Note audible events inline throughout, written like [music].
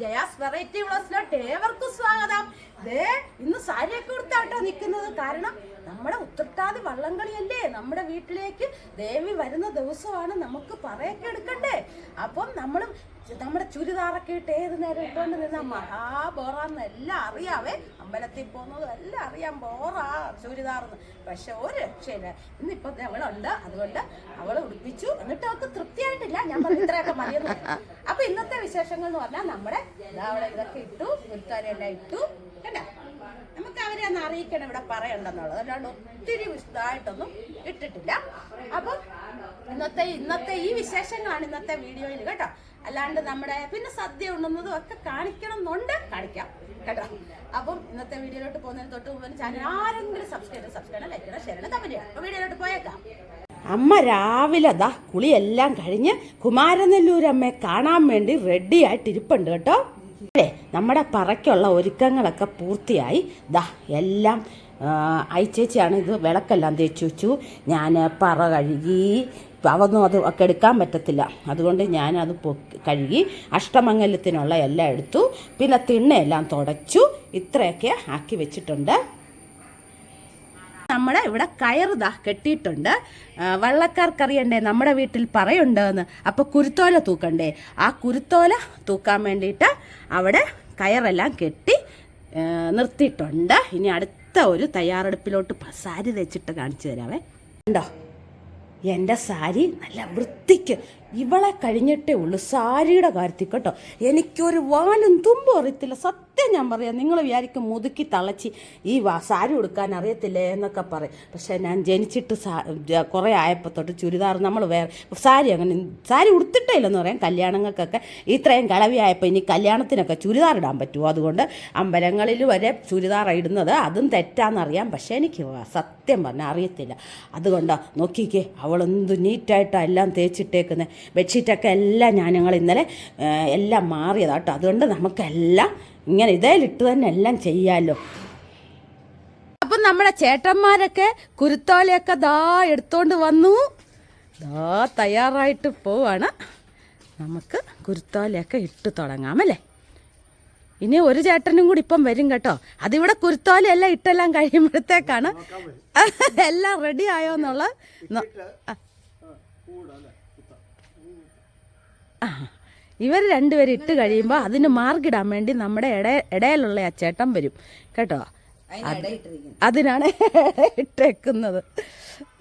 Jaya's variety വ്ളോസിലോട്ട് ഏവർക്കും സ്വാഗതം. ദേ ഇന്ന് സാരിയൊക്കെ കൊടുത്താട്ടോ നിൽക്കുന്നത് കാരണം നമ്മുടെ ഉത്രട്ടാതി വള്ളംകളിയല്ലേ? നമ്മുടെ വീട്ടിലേക്ക് ദേവി വരുന്ന ദിവസമാണ് നമുക്ക് പറയൊക്കെ എടുക്കണ്ടേ? അപ്പം നമ്മൾ നമ്മുടെ ചുരിദാറൊക്കെ ഇട്ട് ഏത് നേരം ഇട്ടുകൊണ്ട് നിന്ന മഹാബോറാന്ന്. എല്ലാം അറിയാവേ. അമ്പലത്തിൽ പോകുന്നത് എല്ലാം അറിയാം. ബോറാ ചുരിദാറെന്ന്. പക്ഷെ ഒരു രക്ഷയില്ല. ഇന്നിപ്പോ അവളുണ്ട് അതുകൊണ്ട് അവളെ ഉടുപ്പിച്ചു. എന്നിട്ട് അവൾക്ക് തൃപ്തിയായിട്ടില്ല. ഞാൻ പറഞ്ഞു ഇത്രയൊക്കെ മതിയെന്ന്. അപ്പൊ ഇന്നത്തെ വിശേഷങ്ങൾ എന്ന് പറഞ്ഞാൽ നമ്മുടെ അവളെ ഇതൊക്കെ ഇട്ടു മുൽക്കാരെല്ലാം ഇട്ടു. കണ്ടാ? നമുക്ക് അവരെ ഒന്ന് അറിയിക്കണം ഇവിടെ പറയണ്ടെന്നുള്ളത്. അല്ലാണ്ട് ഒത്തിരി വിശദമായിട്ടൊന്നും ഇട്ടിട്ടില്ല. അപ്പം ഇന്നത്തെ ഇന്നത്തെ ഈ വിശേഷങ്ങളാണ് ഇന്നത്തെ വീഡിയോയിൽ കേട്ടോ. അല്ലാണ്ട് നമ്മുടെ പിന്നെ സദ്യ ഉണ്ടെന്നതും ഒക്കെ കാണിക്കണം എന്നുണ്ട് കാണിക്കാം കേട്ടോ. അപ്പം ഇന്നത്തെ വീഡിയോയിലോട്ട് പോകുന്നതിന് തൊട്ട് മുമ്പ് ചാനൽ ആരെങ്കിലും സബ്സ്ക്രൈബ് സബ്സ്ക്രൈബ് ലൈക്ക് ചെയ്യണം ഷെയർ ചെയ്യണം അപ്പൊ വീഡിയോയിലോട്ട് പോയേക്കാം. അമ്മ രാവിലെ ദാ കുളിയെല്ലാം കഴിഞ്ഞ് കുമാരനെല്ലൂരമ്മയെ കാണാൻ വേണ്ടി റെഡി ആയിട്ടിരിപ്പുണ്ട് കേട്ടോ. അല്ലേ? നമ്മുടെ പറയ്ക്കുള്ള ഒരുക്കങ്ങളൊക്കെ പൂർത്തിയായി. ദാ എല്ലാം അയച്ചേച്ചിയാണ് ഇത് വിളക്കെല്ലാം തേച്ചു വെച്ചു. ഞാൻ പറ കഴുകി അതൊന്നും അത് ഒക്കെ എടുക്കാൻ പറ്റത്തില്ല. അതുകൊണ്ട് ഞാനത് പൊക്കി കഴുകി അഷ്ടമംഗലത്തിനുള്ള എല്ലാം എടുത്തു. പിന്നെ തിണ്ണയെല്ലാം തുടച്ചു. ഇത്രയൊക്കെ ആക്കി വെച്ചിട്ടുണ്ട്. നമ്മുടെ ഇവിടെ കയറുതാ കെട്ടിയിട്ടുണ്ട്. വള്ളക്കാർക്കറിയണ്ടേ നമ്മുടെ വീട്ടിൽ പറയുണ്ടെന്ന്. അപ്പോൾ കുരുത്തോല തൂക്കണ്ടേ. ആ കുരുത്തോല തൂക്കാൻ വേണ്ടിയിട്ട് അവിടെ കയറെല്ലാം കെട്ടി നിർത്തിയിട്ടുണ്ട്. ഇനി അടുത്ത ഒരു തയ്യാറെടുപ്പിലോട്ട് സാരി തയ്ച്ചിട്ട് കാണിച്ചു തരാവേ. ഉണ്ടോ എന്റെ സാരി നല്ല വൃത്തിക്ക് ഇവളെ കഴിഞ്ഞിട്ടേ ഉള്ളൂ. സാരിയുടെ കാര്യത്തിൽ കേട്ടോ. എനിക്കൊരു വാലും തുമ്പും അറിയത്തില്ല. സത്യം ഞാൻ പറയാം നിങ്ങൾ വിചാരിക്കും മുതുക്കി തളച്ചി ഈ സാരി ഉടുക്കാൻ അറിയത്തില്ലേ എന്നൊക്കെ പറയും. പക്ഷേ ഞാൻ ജനിച്ചിട്ട് സാ കുറേ ആയപ്പോൾ തൊട്ട് ചുരിദാർ നമ്മൾ വേറെ സാരി അങ്ങനെ സാരി ഉടുത്തിട്ടേ ഇല്ലെന്ന് പറയാം. കല്യാണങ്ങൾക്കൊക്കെ ഇത്രയും കളവിയായപ്പോൾ ഇനി കല്യാണത്തിനൊക്കെ ചുരിദാർ ഇടാൻ പറ്റുമോ? അതുകൊണ്ട് അമ്പലങ്ങളിൽ വരെ ചുരിദാർ ഇടുന്നത് അതും തെറ്റാന്നറിയാം. പക്ഷേ എനിക്ക് സത്യം പറഞ്ഞാൽ അറിയത്തില്ല. അതുകൊണ്ടാണ് നോക്കിക്കേ അവളെന്ത് നീറ്റായിട്ടാണ് എല്ലാം തേച്ചിട്ടേക്കുന്നത് ബെഡ്ഷീറ്റൊക്കെ എല്ലാം ഞാൻ ഞങ്ങൾ ഇന്നലെ എല്ലാം മാറിയതാണ് മാറിയതാട്ടോ അതുകൊണ്ട് നമുക്കെല്ലാം ഇങ്ങനെ ഇതേലിട്ട് തന്നെ എല്ലാം ചെയ്യാമല്ലോ അപ്പം നമ്മുടെ ചേട്ടന്മാരൊക്കെ കുരുത്തോലയൊക്കെ ദാ എടുത്തോണ്ട് വന്നു. ദാ തയ്യാറായിട്ട് പോവാണ്. നമുക്ക് കുരുത്തോലയൊക്കെ ഇട്ട് തുടങ്ങാം അല്ലേ? ഇനി ഒരു ചേട്ടനും കൂടി ഇപ്പം വരും കേട്ടോ. അതിവിടെ കുരുത്തോലയെല്ലാം ഇട്ടെല്ലാം കഴിയുമ്പോഴത്തേക്കാണ് എല്ലാം റെഡി ആയോ എന്നുള്ള നോ- ആ. ആ ഇവർ രണ്ടുപേരും ഇട്ട് കഴിയുമ്പോൾ അതിന് മാർഗിടാൻ വേണ്ടി നമ്മുടെ ഇട ഇടയിലുള്ള ആ ചേട്ടൻ വരും. കേട്ടോ? അത് അതിനാണ് ഇട്ടേക്കുന്നത്.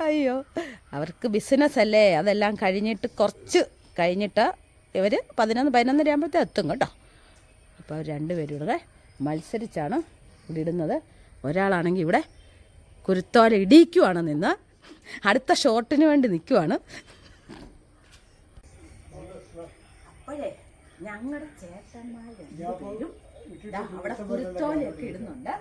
അയ്യോ അവർക്ക് ബിസിനസ് അല്ലേ? അതെല്ലാം കഴിഞ്ഞിട്ട് കുറച്ച് കഴിഞ്ഞിട്ട് ഇവർ പതിനൊന്ന് പതിനൊന്നര ആകുമ്പോഴത്തെ എത്തും കേട്ടോ. അപ്പോൾ അവർ രണ്ടുപേരും ഇവിടെ മത്സരിച്ചാണ് ഇവിടെ ഇടുന്നത്. ഒരാളാണെങ്കിൽ ഇവിടെ കുരുത്തോല ഇടിയിക്കുവാണ് നിന്ന് അടുത്ത ഷോട്ടിന് വേണ്ടി നിൽക്കുവാണ് ഞങ്ങളുടെ ചേട്ടന്മാർ രണ്ടുപേരും അവിടെ കുരുത്തോലൊക്കെ ഇടുന്നുണ്ട്.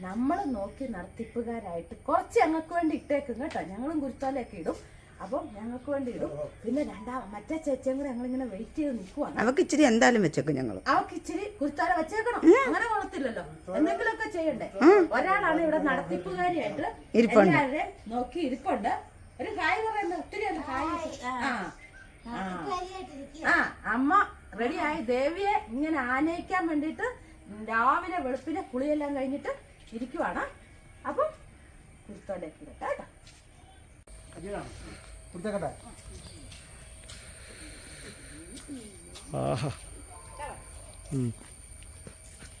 നമ്മൾ നോക്കി നടത്തിപ്പുകാരായിട്ട് കുറച്ച് ഞങ്ങൾക്ക് വേണ്ടി ഇട്ടേക്കും കേട്ടോ. ഞങ്ങളും കുരുത്തോലൊക്കെ ഇടും. അപ്പം ഞങ്ങൾക്ക് വേണ്ടി ഇടും. പിന്നെ രണ്ടാ മറ്റേ ചേച്ചിയും കൂടെ ഞങ്ങളിങ്ങനെ വെയിറ്റ് ചെയ്ത് നിൽക്കുവാണ്. അവക്ക് ഇച്ചിരി എന്തായാലും വെച്ചേക്കും ഞങ്ങൾ അവക്ക് ഇച്ചിരി കുരുത്തോല വെച്ചേക്കണം. അങ്ങനെ കൊള്ളത്തില്ലല്ലോ. എന്തെങ്കിലുമൊക്കെ ചെയ്യണ്ടേ? ഒരാളാണ് ഇവിടെ നടത്തിപ്പുകാരിയായിട്ട് ഇരിപ്പുണ്ട്. എല്ലാവരെയും നോക്കി ഇരിപ്പുണ്ട്. ഒരു ഹായ് പറയുന്നത് ഒത്തിരി ഹായ്. ആ. ആ. ആ അമ്മ റെഡിയായി. ദേവിയെ ഇങ്ങനെ ആനയിക്കാൻ വേണ്ടിയിട്ട് രാവിലെ വെളുപ്പിനെ കുളിയെല്ലാം കഴിഞ്ഞിട്ട് ഇരിക്കുവാണ്. അപ്പം ഇടട്ടെ കേട്ടോ.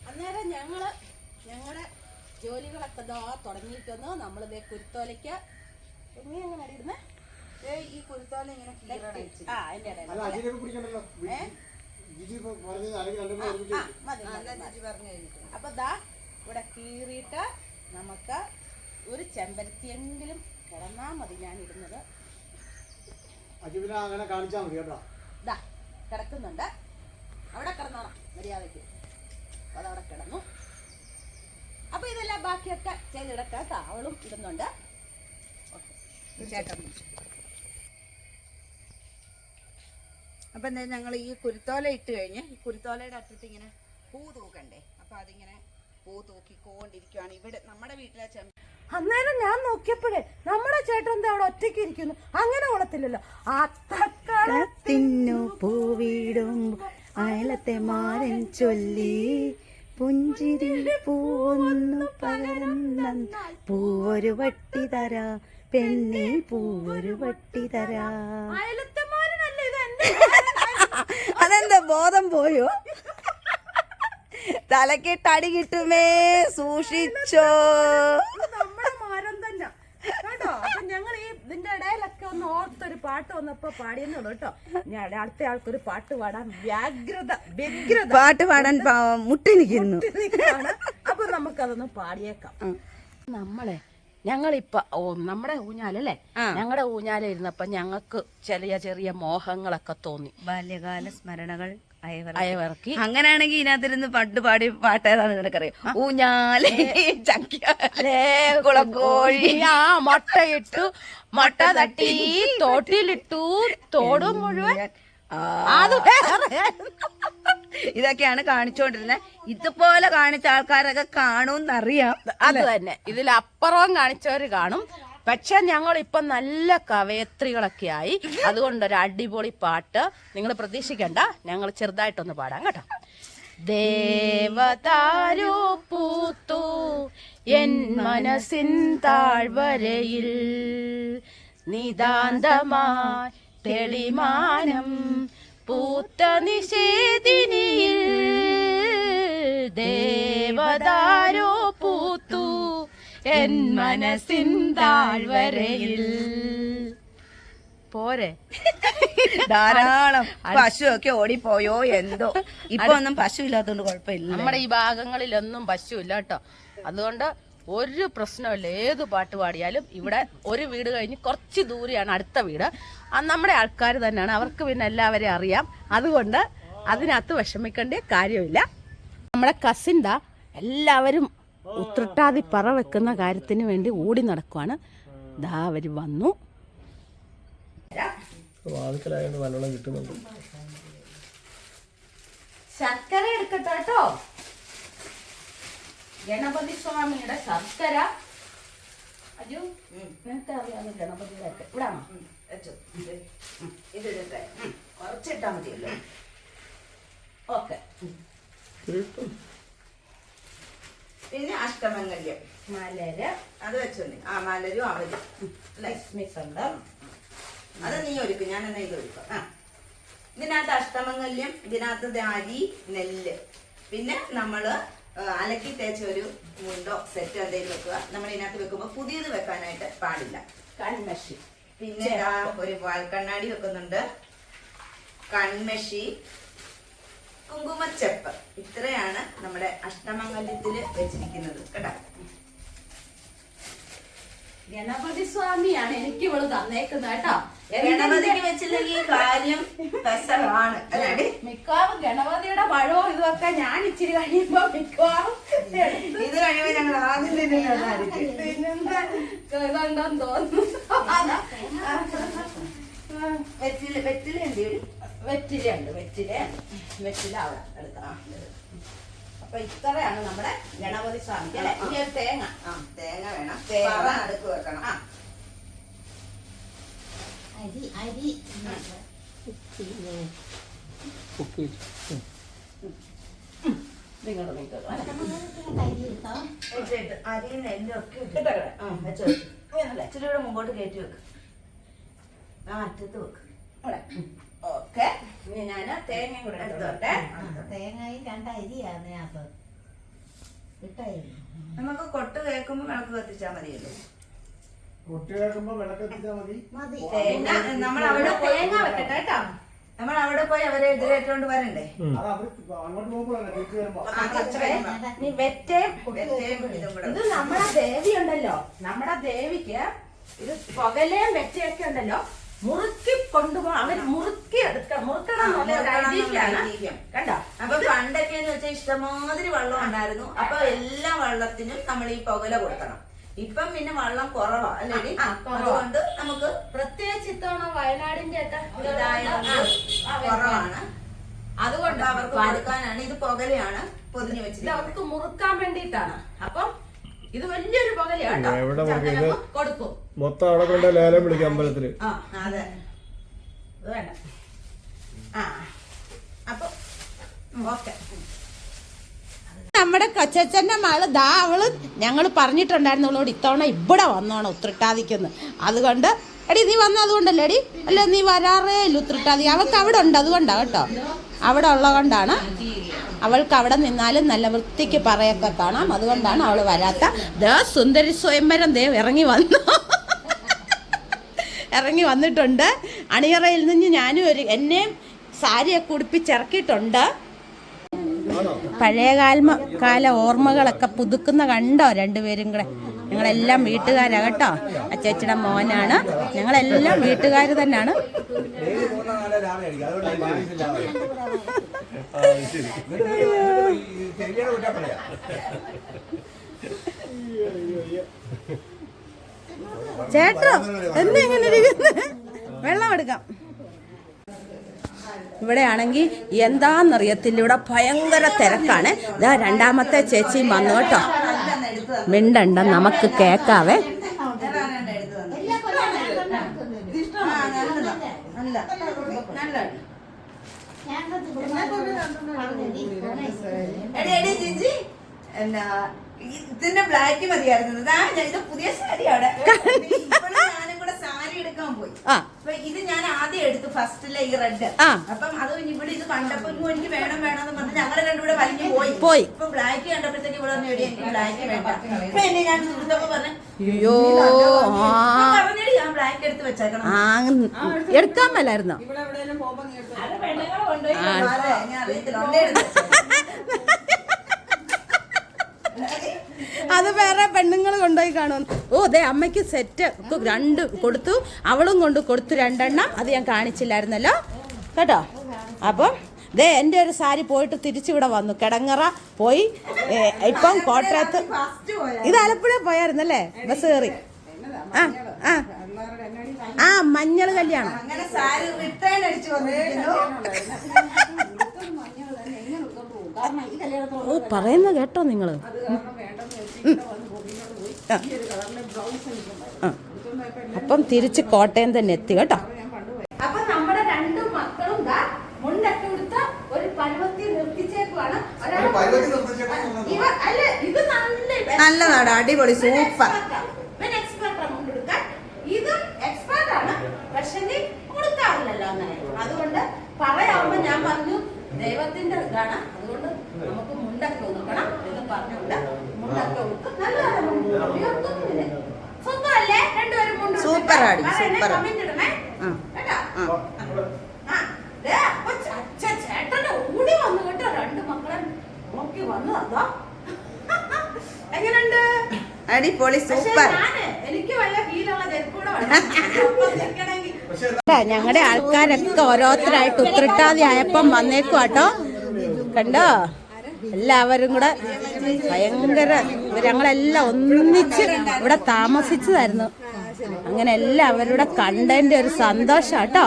അന്നേരം ഞങ്ങൾ ഞങ്ങളുടെ ജോലികളൊക്കെ ദാ തുടങ്ങിയിരിക്കുന്നു നമ്മളിതേ കുരുത്തോലയ്ക്ക് എങ്ങനെയാണ് എങ്ങനെ ഇടുന്നേ? ഈ കുരുത്തോല ഇങ്ങനെ. ആ അതിന്റെ ഇടയിൽ അപ്പൊ ദാ ഇവിടെ കീറിയിട്ട് നമുക്ക് ഒരു ചെമ്പരത്തിയെങ്കിലും കിടന്നാ മതി ഞാൻ ഇരുന്നത് അങ്ങനെ കാണിച്ചാൽ മതി കേട്ടോ. ദാ കിടക്കുന്നുണ്ട്. അവിടെ കിടന്നോണം മര്യാദയ്ക്ക്. അതവിടെ കിടന്നു. അപ്പൊ ഇതെല്ലാം ബാക്കിയൊക്കെ ചെയ്തിടട്ടെ കേട്ടോ. അവളും ഇടുന്നുണ്ട്. ചേട്ടൻ അപ്പൊ എന്താ ഞങ്ങൾ ഈ കുരുത്തോല ഇട്ട് കഴിഞ്ഞ് ഈ കുരുത്തോലയുടെ അറ്റത്ത് ഇങ്ങനെ പൂ തൂക്കണ്ടേ? അപ്പൊ അതിങ്ങനെ പൂ തൂക്കിക്കൊണ്ടിരിക്കുകയാണ് ഇവിടെ നമ്മുടെ വീട്ടിലെ ചെമ്പ അന്നേരം ഞാൻ നോക്കിയപ്പോഴേ നമ്മുടെ ചേട്ടൻ എന്താ അവിടെ ഒറ്റയ്ക്ക് ഇരിക്കുന്നു? അങ്ങനെ കൊള്ളത്തില്ലല്ലോ അത്തക്കളത്തിന്നു പൂ പൂവിടും അയലത്തെ മാരൻ ചൊല്ലി. പുഞ്ചിരി പൂവൊന്നു പകരുന്ന പൂവൊരു വട്ടി തരാ പെണ്ണി പൂവൊരു വട്ടി തരാ. അതെന്താ ബോധം പോയോ? തലക്ക് തടി കിട്ടുമേ സൂക്ഷിച്ചോ. ഞങ്ങൾ ഈ ഇതിന്റെ ഇടയിലൊക്കെ ഒന്ന് ഓർത്തൊരു പാട്ട് വന്നപ്പോ പാടിയെന്നുള്ളൂ കേട്ടോ. ഞാൻ അടുത്ത ആൾക്കൊരു പാട്ട് പാടാൻ വ്യാഗ്രത വ്യഗ്രത. പാട്ട് പാടാൻ പാ- മുട്ടി നിൽക്കുന്നു നിൽക്കുകയാണ്. അപ്പൊ നമുക്കതൊന്ന് പാടിയേക്കാം. നമ്മളെ ഞങ്ങളിപ്പ ഓ നമ്മുടെ ഊഞ്ഞാലല്ലേ? ഞങ്ങളുടെ ഊഞ്ഞാല ഇരുന്നപ്പോ ഞങ്ങൾക്ക് ചെറിയ ചെറിയ മോഹങ്ങളൊക്കെ തോന്നി. ബാല്യകാല സ്മരണകൾ അയവർക്കി അങ്ങനെയാണെങ്കിൽ ഇതിനകത്തിരുന്ന് പണ്ട് പാടി പാട്ടേതാണ് നിനക്കറിയാം? ഊഞ്ഞാലേ ചക്കിയാലേ കുളക്കോഴി ആ മുട്ടയിട്ടു മുട്ട തട്ടി തോട്ടിലിട്ടു തോട് മുഴുവൻ. അത്. ഇതൊക്കെയാണ് കാണിച്ചുകൊണ്ടിരുന്നത് ഇതുപോലെ കാണിച്ച ആൾക്കാരൊക്കെ കാണുമെന്നറിയാം. അത് തന്നെ. ഇതിലപ്പുറവും കാണിച്ചവര് കാണും. പക്ഷെ ഞങ്ങൾ ഇപ്പൊ നല്ല കവയത്രികളൊക്കെ ആയി അതുകൊണ്ട് ഒരു അടിപൊളി പാട്ട് നിങ്ങൾ പ്രതീക്ഷിക്കണ്ട. ഞങ്ങൾ ചെറുതായിട്ടൊന്ന് പാടാം കേട്ടോ. ദേവതാരോ പൂത്തു എൻ മനസ്സിൻ താഴ്വരയിൽ. നിതാന്തമായി തെളിമാനം പൂത്ത നിഷേധിനിയിൽ ദേവതാരോ പൂത്തു എൻ മനസ്സിൻ താഴ്വരയിൽ. പോരെ. ധാരാളം പശു ഒക്കെ ഓടിപ്പോയോ എന്തോ. ഇപ്പൊ ഒന്നും പശു ഇല്ലാത്തോണ്ട് കുഴപ്പമില്ല. നമ്മുടെ ഈ ഭാഗങ്ങളിലൊന്നും പശു ഇല്ല കേട്ടോ. അതുകൊണ്ട് ഒരു പ്രശ്നമില്ല. ഏത് പാട്ട് പാടിയാലും ഇവിടെ ഒരു വീട് കഴിഞ്ഞ് കുറച്ച് ദൂരെയാണ് അടുത്ത വീട്. നമ്മുടെ ആൾക്കാർ തന്നെയാണ്. അവർക്ക് പിന്നെ എല്ലാവരെയും അറിയാം. അതുകൊണ്ട് അതിനകത്ത് വിഷമിക്കേണ്ട കാര്യമില്ല. നമ്മുടെ കസിൻഡാ എല്ലാവരും ഉത്രട്ടാതി പറ വെക്കുന്ന കാര്യത്തിന് വേണ്ടി ഓടി നടക്കുവാണ്. ദാ അവർ വന്നു. ശർക്കര എടുക്കട്ടോ കേട്ടോ. ഗണപതി സ്വാമിയുടെ ശർക്കര. അജു നിനക്ക് അറിയാമോ ഗണപതിയുടെ ഒക്കെ ഇവിടാണോ കുറച്ചിട്ടാ മതിയല്ലോ. ഓക്കെ. പിന്നെ അഷ്ടമംഗല്യം. മലര്. അത് വെച്ചു ആ മലരും അവരും. ലക്ഷ്മി സ്വന്തം അത് നീ ഒരുക്കും. ഞാൻ എന്നാ ഇത് ഒരുക്കാം. ആ. ഇതിനകത്ത് അഷ്ടമംഗല്യം ഇതിനകത്ത് ദാരി അരി നെല്ല്. പിന്നെ നമ്മൾ അലക്കി തേച്ച ഒരു മുണ്ടോ സെറ്റ് എന്തെങ്കിലും വെക്കുക. നമ്മൾ ഇതിനകത്ത് വെക്കുമ്പോൾ പുതിയത് വെക്കാനായിട്ട് പാടില്ല. കൺമഷി. പിന്നെ ഒരു വാൽക്കണ്ണാടി വെക്കുന്നുണ്ട്. കൺമഷി. കുങ്കുമച്ചെപ്പ്. ഇത്രയാണ് നമ്മുടെ അഷ്ടമംഗല്യത്തിൽ വെച്ചിരിക്കുന്നത്. കേട്ടോ? ഗണപതി സ്വാമിയാണ് എനിക്ക് ഇവൾ തന്നേക്കുന്നത് കേട്ടോ. ഗണപതിക്ക് വെച്ചില്ലെങ്കിൽ കാര്യം പെസറാണ് മിക്കവാറും ഗണപതിയുടെ പഴവും ഇതൊക്കെ ഞാൻ ഇച്ചിരി കഴിയുമ്പോ മിക്കവാറും ഇത് കഴിയുമ്പോ ഞങ്ങൾ ആദ്യം തന്നെ ഇതുണ്ടെന്ന് തോന്നുന്നു. വെറ്റില വെറ്റില എന്ത് വെറ്റില വെറ്റിലുണ്ട് വെറ്റില. വെറ്റില അവിടെ എടുക്കാം. അപ്പൊ ഇത്രയാണ് നമ്മുടെ ഗണപതി സ്വാമിക്ക് അല്ലെ? ഇനി ഒരു തേങ്ങ. ആ തേങ്ങ വേണം. തേങ്ങ. പറ നടുക്ക് വെക്കണം. ആ. അരി അരി. അരിയും നെല്ലും ഒക്കെ ഇട്ടിട്ട് വെച്ച് ഇച്ചിരി കൂടെ മുമ്പോട്ട് കയറ്റി വെക്ക്. ആ അറ്റത്ത് വെക്ക്. ഓക്കെ. ഇനി ഞാൻ തേങ്ങയും കൂടെ എടുത്തോട്ടെ? തേങ്ങയും രണ്ട് അരിയാണ് അത്. നമുക്ക് കൊട്ട് കേൾക്കുമ്പോൾ വിളക്ക് കത്തിച്ചാൽ മതിയല്ലോ. കൊട്ട് കേൾക്കുമ്പോ വിളക്കെത്തിച്ചാ മതി. മതി. തേങ്ങ നമ്മൾ അവിടെ പോയി തേങ്ങ വെക്കട്ടെ കേട്ടോ. നമ്മൾ അവിടെ പോയി അവരെ എതിരേറ്റോണ്ട് വരണ്ടേ. നീ വെറ്റേം ഇത് നമ്മുടെ ദേവി ഉണ്ടല്ലോ നമ്മുടെ ദേവിക്ക് ഇത് പുകലേം വെറ്റയൊക്കെ ഉണ്ടല്ലോ. മുറുക്കി കൊണ്ടുപോകണം അവർ മുറുക്കി എടുക്കണം. മുറുക്കണം എന്നുള്ള ഒരു ഐതിഹ്യമാണ്. കണ്ടോ? അപ്പൊ പണ്ടൊക്കെ എന്ന് വെച്ചാൽ ഇഷ്ടമാതിരി വെള്ളം ഉണ്ടായിരുന്നു. അപ്പൊ എല്ലാ വെള്ളത്തിനും നമ്മൾ ഈ പുകല കൊടുക്കണം. ഇപ്പം പിന്നെ വെള്ളം കുറവാ അല്ലേ ആ, കുറവാ. അതുകൊണ്ട് നമുക്ക് പ്രത്യേകിച്ച് ഇത്തവണ വയനാടിന്റെ ഒക്കെ കുറവാണ്. അതുകൊണ്ട് അവർക്ക് കൊടുക്കാനാണ്. ഇത് പുകലയാണ് പൊതിഞ്ഞു വെച്ചത് അവർക്ക് മുറുക്കാൻ വേണ്ടിയിട്ടാണ്. അപ്പം ഇത് വലിയൊരു പകലാണ് കൊടുക്കും. മൊത്തം അവിടെ കൊണ്ട് ലേലം വിളിക്കും അമ്പലത്തിൽ. ആ അതെ. ഇത് വേണ്ട. ആ അപ്പൊ ഓക്കെ. നമ്മുടെ കൊച്ചച്ഛന്റെ മകൾ ദാ അവൾ ഞങ്ങൾ പറഞ്ഞിട്ടുണ്ടായിരുന്നവളോട് ഇത്തവണ ഇവിടെ വന്നോണം ഉത്രട്ടാതിക്കെന്ന്. അതുകൊണ്ട് എടി നീ വന്ന അതുകൊണ്ടല്ലേ എടി? അല്ല നീ വരാറേ ഇല്ല ഉത്രട്ടാതി. അവൾക്ക് അവിടെ ഉണ്ട് അതുകൊണ്ടാ കേട്ടോ. അവിടെ ഉള്ളതുകൊണ്ടാണ് അവൾക്ക് അവിടെ നിന്നാലും നല്ല വൃത്തിക്ക് പറയൊക്കെ കാണാം. അതുകൊണ്ടാണ് അവൾ വരാത്ത. ദേ സുന്ദരി സ്വയംവരം ദേവ് ഇറങ്ങി വന്നു. ഇറങ്ങി വന്നിട്ടുണ്ട്. അണിയറയിൽ നിന്ന് ഞാനും ഒരു എന്നെയും സാരിയൊക്കെ ഉടുപ്പിച്ചിറക്കിയിട്ടുണ്ട് പഴയകാല കാല ഓർമ്മകളൊക്കെ പുതുക്കുന്ന കണ്ടോ രണ്ടുപേരും കൂടെ? ഞങ്ങളെല്ലാം വീട്ടുകാരാണ് കേട്ടോ. അച്ചേച്ചിയുടെ മോനാണ്. ഞങ്ങളെല്ലാം വീട്ടുകാർ തന്നെയാണ്. ചേട്ടോ ഇരിക്കുന്നെ? വെള്ളം എടുക്കാം. ഇവിടെ ആണെങ്കിൽ എന്താന്നറിയത്തില്ല. ഇവിടെ ഭയങ്കര തിരക്കാണ്. ഇതാ രണ്ടാമത്തെ ചേച്ചിയും വന്നു കേട്ടോ. മിണ്ടണ്ട നമുക്ക് കേക്കാവേ. ഇതിന്റെ ബ്ലാക്ക് മതിയായിരുന്നു. ഇതാ ഞാൻ ഇത് പുതിയ സാരി അവിടെ. [laughs] സാരി എടുക്കാൻ പോയി. അപ്പൊ ഇത് ഞാൻ ആദ്യം എടുത്തു ഫസ്റ്റിലെ ഈ റെഡ്. ആ. അപ്പം അത് ഇവിടെ ഇത് കണ്ടപ്പോ എനിക്ക് വേണം വേണം എന്ന് പറഞ്ഞ് ഞങ്ങൾ രണ്ടുകൂടെ വലിഞ്ഞു പോയി. പോയി. ഇപ്പൊ ബ്ലാക്ക് കണ്ടപ്പോഴത്തേക്ക് ഇവിടെ പറഞ്ഞു എനിക്ക് ബ്ലാക്ക് വേണ്ട. അപ്പൊ എന്നെ ഞാൻ സുഹൃത്തൊക്കെ പറഞ്ഞു അയ്യോ. ഞാൻ ബ്ലാക്ക് എടുത്ത് വെച്ചേക്കണം. ആ എടുക്കാൻ മേലായിരുന്നോ? ഞാൻ അറിയത്തില്ല. [laughs] [laughs] അത് വേറെ പെണ്ണുങ്ങൾ കൊണ്ടുപോയി കാണും ഓ അതെ അമ്മയ്ക്ക് സെറ്റ് രണ്ട് കൊടുത്തു. അവളും കൊണ്ട് കൊടുത്തു രണ്ടെണ്ണം. അത് ഞാൻ കാണിച്ചില്ലായിരുന്നല്ലോ. കേട്ടോ? അപ്പം ദേ എന്റെ ഒരു സാരി പോയിട്ട് തിരിച്ചിവിടെ വന്നു. കിടങ്ങറ പോയി. ഇപ്പം കോട്ടയത്ത് ഇത് ആലപ്പുഴ പോയായിരുന്നല്ലേ? ബസ് കയറി. ആ ആ. ആ മഞ്ഞൾ കല്യാണം അങ്ങനെ സാരി റിട്ടേൺ അടിച്ചു വന്നിരിക്കുന്നു ഓ പറയുന്ന കേട്ടോ നിങ്ങൾ. അപ്പം തിരിച്ച് കോട്ടയം തന്നെ എത്തി കേട്ടോ. അപ്പൊ നമ്മുടെ രണ്ടു മക്കളും ദാ മുണ്ടൊക്കെ ഒരു പരുവത്തി നിർത്തിച്ചേക്കുവാണ്. നല്ലതാണ് അടിപൊളി സൂപ്പർ. അതുകൊണ്ട് പറയാവുമ്പോ ഞാൻ പറഞ്ഞു ദൈവത്തിന്റെ ഇതാണ് മുണ്ടൊക്കെ ഒതുക്കണം എന്ന് പറഞ്ഞുകൊണ്ട് മുണ്ടൊക്കെ ഒതുക്കും നല്ലതാണ് മുണ്ട്. ഉയർത്തുന്നില്ല. സുഖമല്ലേ? രണ്ടുപേരും മുണ്ട് ഉടുത്തിട്ട്? സൂപ്പർ ആടി, പറയണേ, സൂപ്പർ. കമന്റ് ഇടണേ. കേട്ടോ? വന്നു കേട്ടോ രണ്ട് മക്കളെ നോക്കി വന്നു അതോ എങ്ങനുണ്ട് അടിപൊളി സൂപ്പർ എനിക്ക് വല്ല ഫീലുള്ള ചെരുപ്പൂടെ ഞങ്ങളുടെ ആൾക്കാരൊക്കെ ഓരോരുത്തരായിട്ട് ഉത്രട്ടാതി ആയപ്പം വന്നേക്കും കേട്ടോ കണ്ടോ എല്ലാവരും കൂടെ ഭയങ്കര ഞങ്ങളെല്ലാം ഒന്നിച്ച് ഇവിടെ താമസിച്ചതായിരുന്നു. അങ്ങനെ എല്ലാവരുടെ കണ്ടന്റ് ഒരു സന്തോഷം കേട്ടോ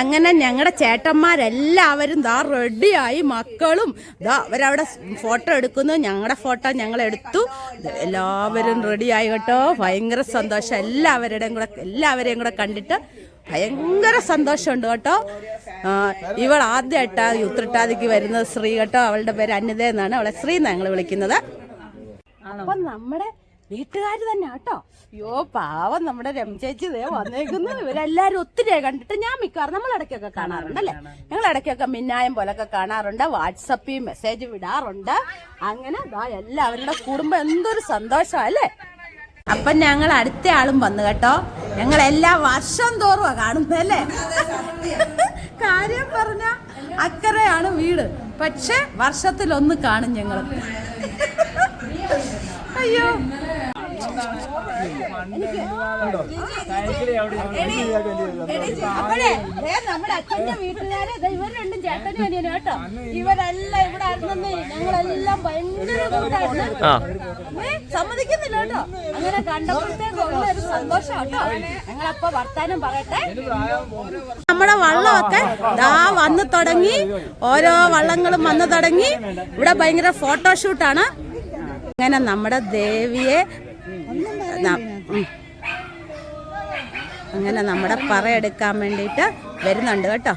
അങ്ങനെ ഞങ്ങളുടെ ചേട്ടന്മാരെല്ലാവരും ദാ റെഡിയായി മക്കളും ദാ അവരവിടെ ഫോട്ടോ എടുക്കുന്നു. ഞങ്ങളുടെ ഫോട്ടോ ഞങ്ങൾ എടുത്തു എല്ലാവരും റെഡിയായി കേട്ടോ. ഭയങ്കര സന്തോഷം. എല്ലാവരുടെയും കൂടെ എല്ലാവരെയും കൂടെ കണ്ടിട്ട് ഭയങ്കര സന്തോഷമുണ്ട് കേട്ടോ. ഇവൾ ഇവൾ ആദ്യമായിട്ടാ ഉത്രട്ടാതിക്ക് വരുന്നത് ശ്രീ കേട്ടോ. അവളുടെ പേര് അന്യത എന്നാണ്. അവളെ ശ്രീ ഞങ്ങൾ വിളിക്കുന്നത്. അപ്പൊ നമ്മുടെ വീട്ടുകാർ തന്നെ കേട്ടോ. അയ്യോ പാവം നമ്മുടെ രമചേച്ചി ദേ വന്നേക്കുന്നു ഇവരെല്ലാരും ഒത്തിരി കണ്ടിട്ട് ഞാൻ മിക്കവാറും നമ്മൾ ഇടയ്ക്കൊക്കെ കാണാറുണ്ട് അല്ലേ? ഞങ്ങൾ ഇടയ്ക്കൊക്കെ മിന്നായം പോലൊക്കെ കാണാറുണ്ട്. വാട്സപ്പിൽ മെസ്സേജ് വിടാറുണ്ട്. അങ്ങനെ എല്ലാവരുടെ കുടുംബം എന്തൊരു സന്തോഷം അല്ലേ? അപ്പൊ ഞങ്ങൾ അടുത്ത ആളും വന്നു കേട്ടോ. ഞങ്ങൾ എല്ലാ വർഷം തോറുവാ കാണുന്നല്ലേ കാര്യം പറഞ്ഞ അക്കരയാണ് വീട്. പക്ഷെ വർഷത്തിലൊന്ന് കാണും ഞങ്ങൾ അയ്യോ. നമ്മുടെ അച്ഛന്റെ വീട്ടുകാരെ ഇവർ രണ്ടും ചേട്ടനും അനിയനും കേട്ടോ. ഇവരെല്ലാം ഇവിടെ ആയിരുന്നെന്ന് ഞങ്ങളെല്ലാം ഭയങ്കര സമ്മതിക്കുന്നില്ല കേട്ടോ. അങ്ങനെ കണ്ടപ്പോഴത്തേക്ക് ഒരു സന്തോഷം കേട്ടോ. ഞങ്ങളപ്പോ വർത്താനം പറയട്ടെ. നമ്മുടെ വള്ളമൊക്കെ ദാ വന്നു തുടങ്ങി. ഓരോ വള്ളങ്ങളും വന്നു തുടങ്ങി. ഇവിടെ ഭയങ്കര ഫോട്ടോഷൂട്ടാണ് അങ്ങനെ നമ്മുടെ ദേവിയെ. അങ്ങനെ നമ്മുടെ പറയെടുക്കാൻ വേണ്ടിയിട്ട് വരുന്നുണ്ട് കേട്ടോ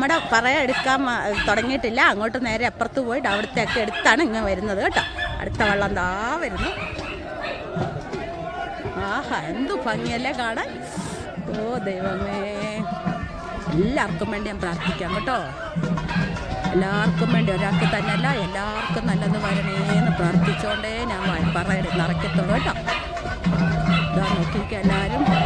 നമ്മുടെ പറയ എടുക്കാൻ തുടങ്ങിയിട്ടില്ല. അങ്ങോട്ട് നേരെ അപ്പുറത്ത് പോയിട്ട് അവിടുത്തെ ഒക്കെ എടുത്താണ് ഇങ്ങനെ വരുന്നത് കേട്ടോ. അടുത്ത വള്ളം താ വരുന്നു. ആഹാ എന്തു ഭംഗിയല്ലേ കാണാൻ. ഓ ദൈവമേ. എല്ലാവർക്കും വേണ്ടി ഞാൻ പ്രാർത്ഥിക്കാം കേട്ടോ. എല്ലാവർക്കും വേണ്ടി ഒരാൾക്ക് തന്നെയല്ല എല്ലാവർക്കും നല്ലത് വരണേന്ന് പ്രാർത്ഥിച്ചുകൊണ്ടേ ഞാൻ വ- പറ നിറയ്ക്കത്തുള്ളൂ കേട്ടോ. ഇതാ നോക്കിയിരിക്കുക എല്ലാവരും.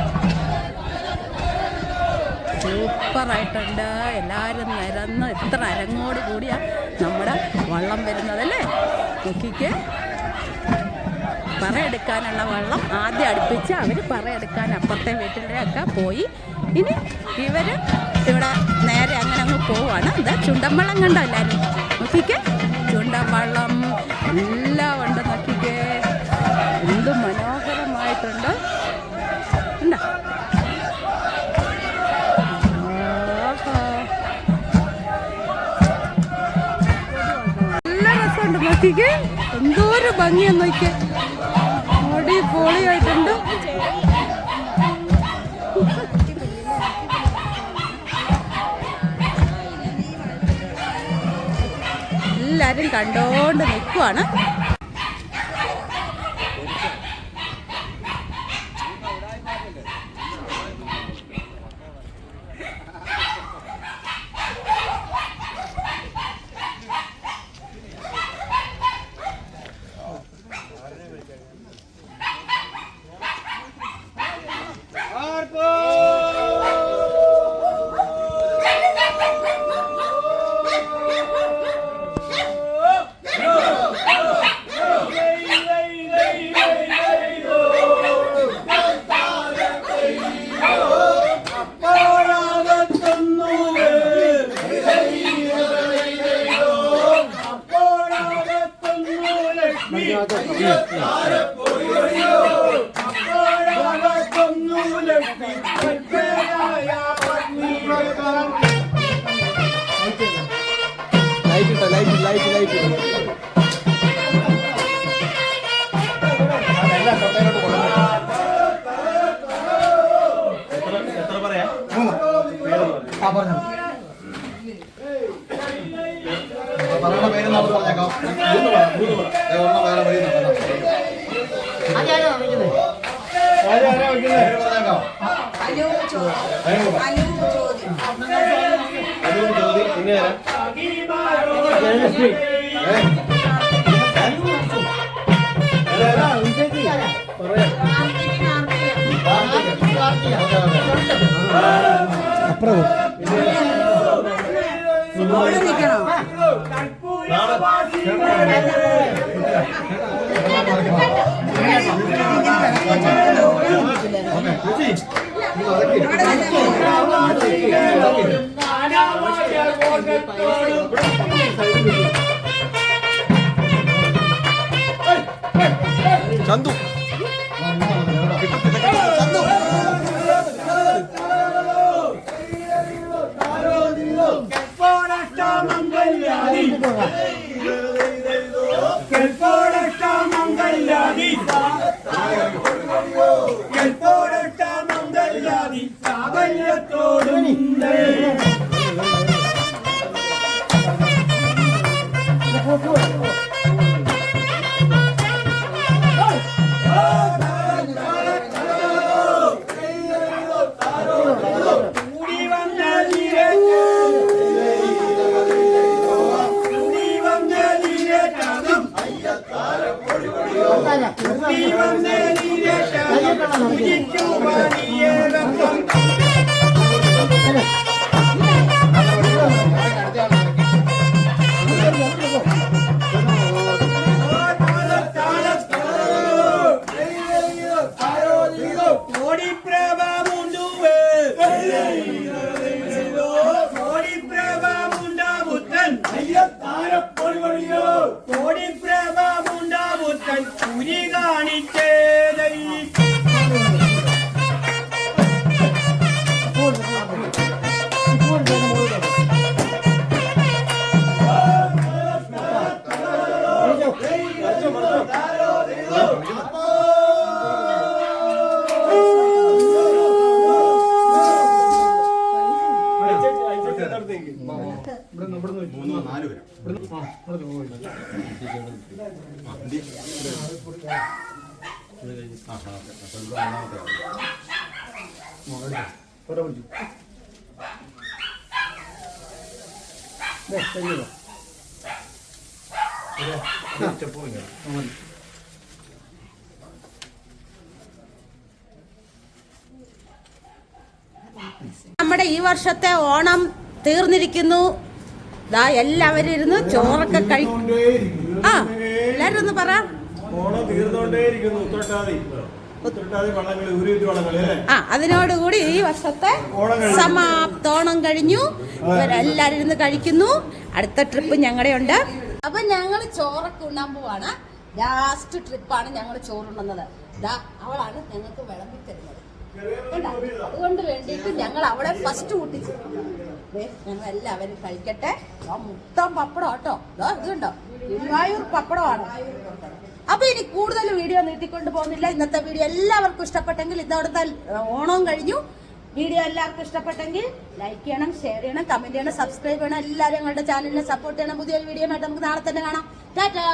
സൂപ്പറായിട്ടുണ്ട്. എല്ലാവരും നിരന്ന് ഇത്ര അരങ്ങോട് കൂടിയാ നമ്മുടെ വള്ളം വരുന്നതല്ലേ നോക്കിക്കേ. പറയെടുക്കാനുള്ള വള്ളം ആദ്യം അടുപ്പിച്ച് അവർ പറയെടുക്കാൻ അപ്പുറത്തെ വീട്ടിലൊക്കെ പോയി. ഇനി ഇവർ ഇവിടെ നേരെ അങ്ങനെ അങ്ങ് പോവാണ്. എന്താ ചുണ്ടൻ വെള്ളം കണ്ടോ എല്ലാവരും നോക്കിക്കേ. ചുണ്ടൻ വെള്ളം എല്ലാം ഉണ്ട് നോക്കിക്കേ. എന്ത് മനോഹരമായിട്ടുണ്ട്. ഉണ്ടോ നോക്കിക്കേ. എന്തോരം ഭംഗിയാ നോക്കിക്കേ. അടിപൊളിയായിട്ടുണ്ട് എല്ലാരും കണ്ടോണ്ട് നിൽക്കുവാണ് ലൈറ്റ് ലൈറ്റ് ലൈറ്റ് ആ പറഞ്ഞു പറയുന്ന പേര് നമ്മൾ പറഞ്ഞേക്കാം ദേ, ഒരെണ്ണം വേറെ വഴി ആരാ വെക്കുന്നത് പേര് പറഞ്ഞേക്കാം. അനൂപ് ചോദ്യം. അനൂപ് ചോദ്യം. പിന്നെ ആരാ? ജയലക്ഷ്മി പറയാ അപ്പുറം. చందు മൂന്നോ നാല് പേര്. നമ്മുടെ ഈ വർഷത്തെ ഓണം തീർന്നിരിക്കുന്നു ദാ എല്ലാവരും ഇരുന്ന് ചോറൊക്കെ കഴി ആ എല്ലാരും ഒന്ന് പറ. ആ അതിനോടുകൂടി ഈ വർഷത്തെ. സമാപ്തോണം കഴിഞ്ഞു. ഇവരെല്ലാരും ഇരുന്ന് കഴിക്കുന്നു. അടുത്ത ട്രിപ്പ് ഞങ്ങളുടെ ഉണ്ട്. അപ്പൊ ഞങ്ങൾ ചോറൊക്കെ ഉണ്ണാൻ പോവാണ്. ലാസ്റ്റ് ട്രിപ്പാണ് ഞങ്ങൾ ചോറുണ്ണുന്നത് ദാ അവളാണ് ഞങ്ങൾക്ക് വിളമ്പി തരുന്നത് കണ്ടോ? അതുകൊണ്ട് വേണ്ടിയിട്ട് ഞങ്ങൾ അവളെ ഫസ്റ്റ് കൂട്ടിച്ചു ഞങ്ങൾ എല്ലാവരും കഴിക്കട്ടെ. ആ മുട്ടം പപ്പടം കേട്ടോ ദാ ഇതുണ്ടോ? ഗുരുവായൂർ പപ്പടമാണ്. അപ്പൊ ഇനി കൂടുതൽ വീഡിയോ നീട്ടിക്കൊണ്ട് പോകുന്നില്ല. ഇന്നത്തെ വീഡിയോ എല്ലാവർക്കും ഇഷ്ടപ്പെട്ടെങ്കിൽ ഇതവിടുത്തെ ഓണവും കഴിഞ്ഞു. വീഡിയോ എല്ലാവർക്കും ഇഷ്ടപ്പെട്ടെങ്കിൽ ലൈക്ക് ചെയ്യണം ഷെയർ ചെയ്യണം കമന്റ് ചെയ്യണം സബ്സ്ക്രൈബ് ചെയ്യണം. എല്ലാവരും ഞങ്ങളുടെ ചാനലിനെ സപ്പോർട്ട് ചെയ്യണം. പുതിയൊരു വീഡിയോ ആയിട്ട് നമുക്ക് നാളെ തന്നെ കാണാം. ടാറ്റാ!